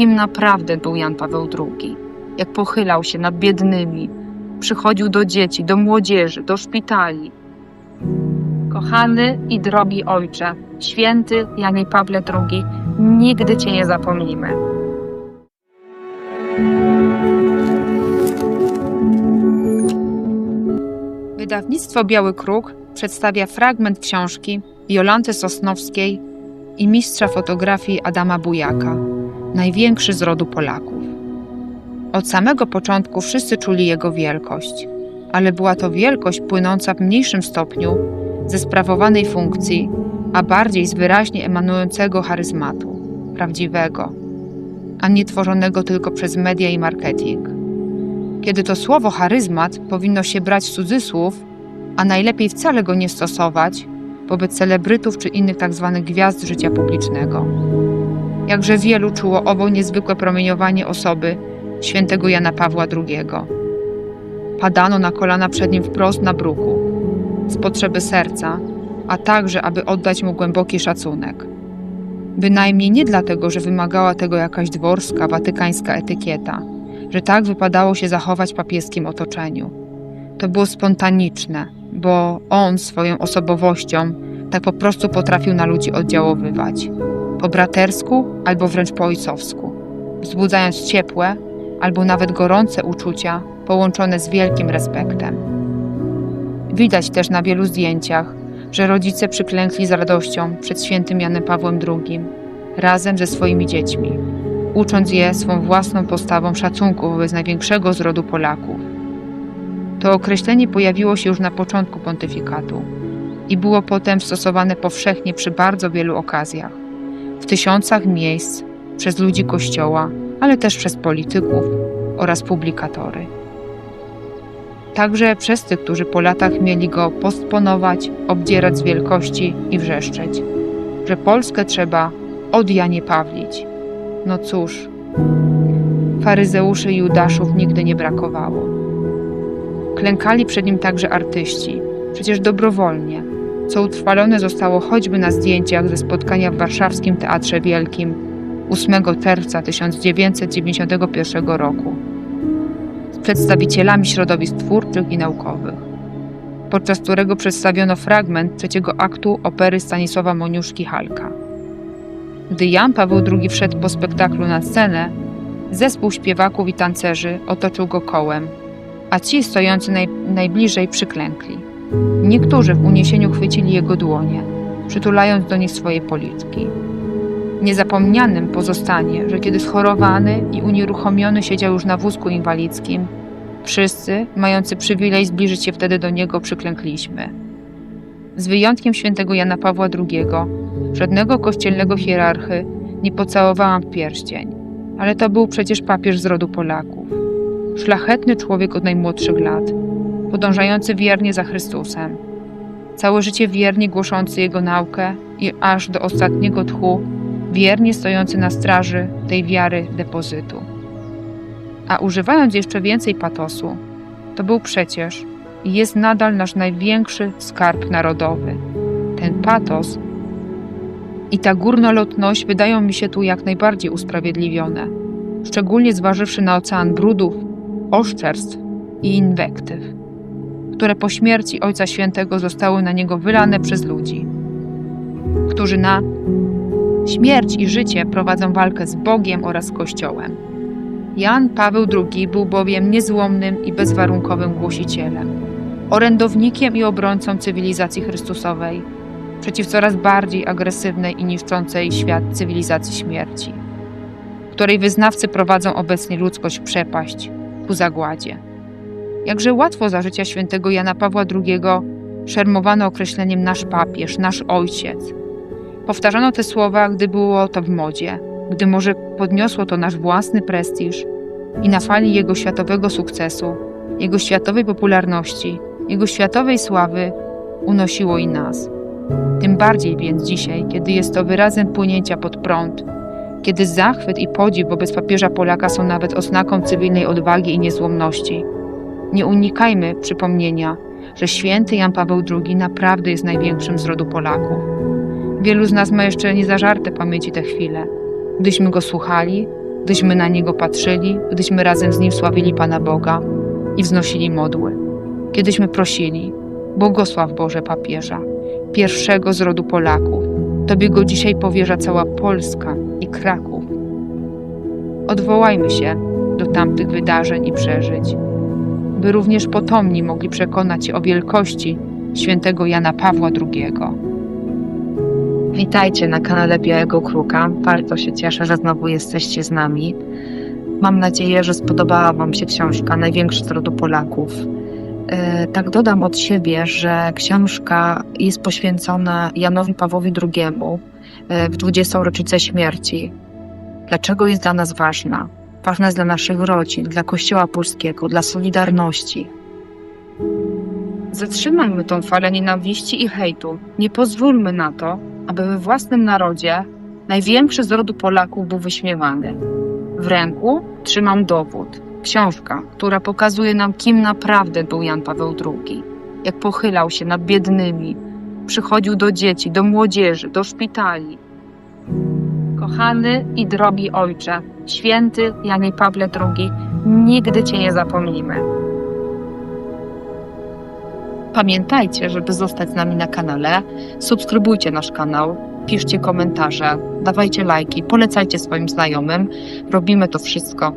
kim naprawdę był Jan Paweł II. Jak pochylał się nad biednymi, przychodził do dzieci, do młodzieży, do szpitali. Kochany i drogi ojcze, święty Janie Pawle II, nigdy Cię nie zapomnimy. Wydawnictwo Biały Kruk przedstawia fragment książki Jolanty Sosnowskiej i mistrza fotografii Adama Bujaka, największy z rodu Polaków. Od samego początku wszyscy czuli jego wielkość, ale była to wielkość płynąca w mniejszym stopniu ze sprawowanej funkcji, a bardziej z wyraźnie emanującego charyzmatu, prawdziwego, a nie tworzonego tylko przez media i marketing. Kiedy to słowo charyzmat powinno się brać w cudzysłów, a najlepiej wcale go nie stosować wobec celebrytów czy innych tzw. gwiazd życia publicznego. Jakże wielu czuło owo niezwykłe promieniowanie osoby świętego Jana Pawła II. Padano na kolana przed nim wprost na bruku, z potrzeby serca, a także, aby oddać mu głęboki szacunek. Bynajmniej nie dlatego, że wymagała tego jakaś dworska, watykańska etykieta, że tak wypadało się zachować papieskim otoczeniu. To było spontaniczne, bo on swoją osobowością tak po prostu potrafił na ludzi oddziaływać. Po bratersku albo wręcz po ojcowsku, wzbudzając ciepłe albo nawet gorące uczucia połączone z wielkim respektem. Widać też na wielu zdjęciach, że rodzice przyklękli z radością przed świętym Janem Pawłem II razem ze swoimi dziećmi, ucząc je swą własną postawą szacunku wobec największego z rodu Polaków. To określenie pojawiło się już na początku pontyfikatu i było potem stosowane powszechnie przy bardzo wielu okazjach, w tysiącach miejsc, przez ludzi Kościoła, ale też przez polityków oraz publikatory. Także przez tych, którzy po latach mieli go postponować, obdzierać z wielkości i wrzeszczeć, że Polskę trzeba od Janie Pawlić. No cóż, faryzeuszy i Judaszów nigdy nie brakowało. Klękali przed nim także artyści, przecież dobrowolnie, co utrwalone zostało choćby na zdjęciach ze spotkania w warszawskim Teatrze Wielkim 8 czerwca 1991 roku z przedstawicielami środowisk twórczych i naukowych, podczas którego przedstawiono fragment trzeciego aktu opery Stanisława Moniuszki-Halka. Gdy Jan Paweł II wszedł po spektaklu na scenę, zespół śpiewaków i tancerzy otoczył go kołem, a ci stojący naj, najbliżej przyklękli. Niektórzy w uniesieniu chwycili jego dłonie, przytulając do nich swoje policzki. Niezapomnianym pozostanie, że kiedy schorowany i unieruchomiony siedział już na wózku inwalidzkim, wszyscy, mający przywilej zbliżyć się wtedy do niego, przyklękliśmy. Z wyjątkiem świętego Jana Pawła II, żadnego kościelnego hierarchy nie pocałowałam w pierścień, ale to był przecież papież z rodu Polaków. Szlachetny człowiek od najmłodszych lat, podążający wiernie za Chrystusem. Całe życie wiernie głoszący Jego naukę i aż do ostatniego tchu wiernie stojący na straży tej wiary depozytu. A używając jeszcze więcej patosu, to był przecież i jest nadal nasz największy skarb narodowy. Ten patos i ta górnolotność wydają mi się tu jak najbardziej usprawiedliwione, szczególnie zważywszy na ocean brudów, oszczerstw i inwektyw, które po śmierci Ojca Świętego zostały na niego wylane przez ludzi, którzy na śmierć i życie prowadzą walkę z Bogiem oraz Kościołem. Jan Paweł II był bowiem niezłomnym i bezwarunkowym głosicielem, orędownikiem i obrońcą cywilizacji Chrystusowej przeciw coraz bardziej agresywnej i niszczącej świat cywilizacji śmierci, której wyznawcy prowadzą obecnie ludzkość w przepaść, ku zagładzie. Jakże łatwo za życia świętego Jana Pawła II szermowano określeniem nasz papież, nasz ojciec. Powtarzano te słowa, gdy było to w modzie, gdy może podniosło to nasz własny prestiż i na fali jego światowego sukcesu, jego światowej popularności, jego światowej sławy unosiło i nas. Tym bardziej więc dzisiaj, kiedy jest to wyrazem płynięcia pod prąd, kiedy zachwyt i podziw wobec papieża Polaka są nawet oznaką cywilnej odwagi i niezłomności. Nie unikajmy przypomnienia, że święty Jan Paweł II naprawdę jest największym z rodu Polaków. Wielu z nas ma jeszcze niezażarte pamięci te chwile, gdyśmy go słuchali, gdyśmy na niego patrzyli, gdyśmy razem z nim sławili Pana Boga i wznosili modły. Kiedyśmy prosili, błogosław Boże papieża, pierwszego z rodu Polaków. Tobie go dzisiaj powierza cała Polska i Kraków. Odwołajmy się do tamtych wydarzeń i przeżyć, by również potomni mogli przekonać się o wielkości świętego Jana Pawła II. Witajcie na kanale Białego Kruka. Bardzo się cieszę, że znowu jesteście z nami. Mam nadzieję, że spodobała Wam się książka Największy z rodu Polaków. E, Tak dodam od siebie, że książka jest poświęcona Janowi Pawłowi II e, w 20. rocznicę śmierci. Dlaczego jest dla nas ważna? Ważna jest dla naszych rodzin, dla Kościoła Polskiego, dla Solidarności. Zatrzymajmy tą falę nienawiści i hejtu. Nie pozwólmy na to, aby we własnym narodzie największy z rodu Polaków był wyśmiewany. W ręku trzymam dowód, książka, która pokazuje nam, kim naprawdę był Jan Paweł II. Jak pochylał się nad biednymi, przychodził do dzieci, do młodzieży, do szpitali. Kochany i drogi ojcze, święty Janie Pawle II, nigdy Cię nie zapomnimy. Pamiętajcie, żeby zostać z nami na kanale, subskrybujcie nasz kanał, piszcie komentarze, dawajcie lajki, polecajcie swoim znajomym. Robimy to wszystko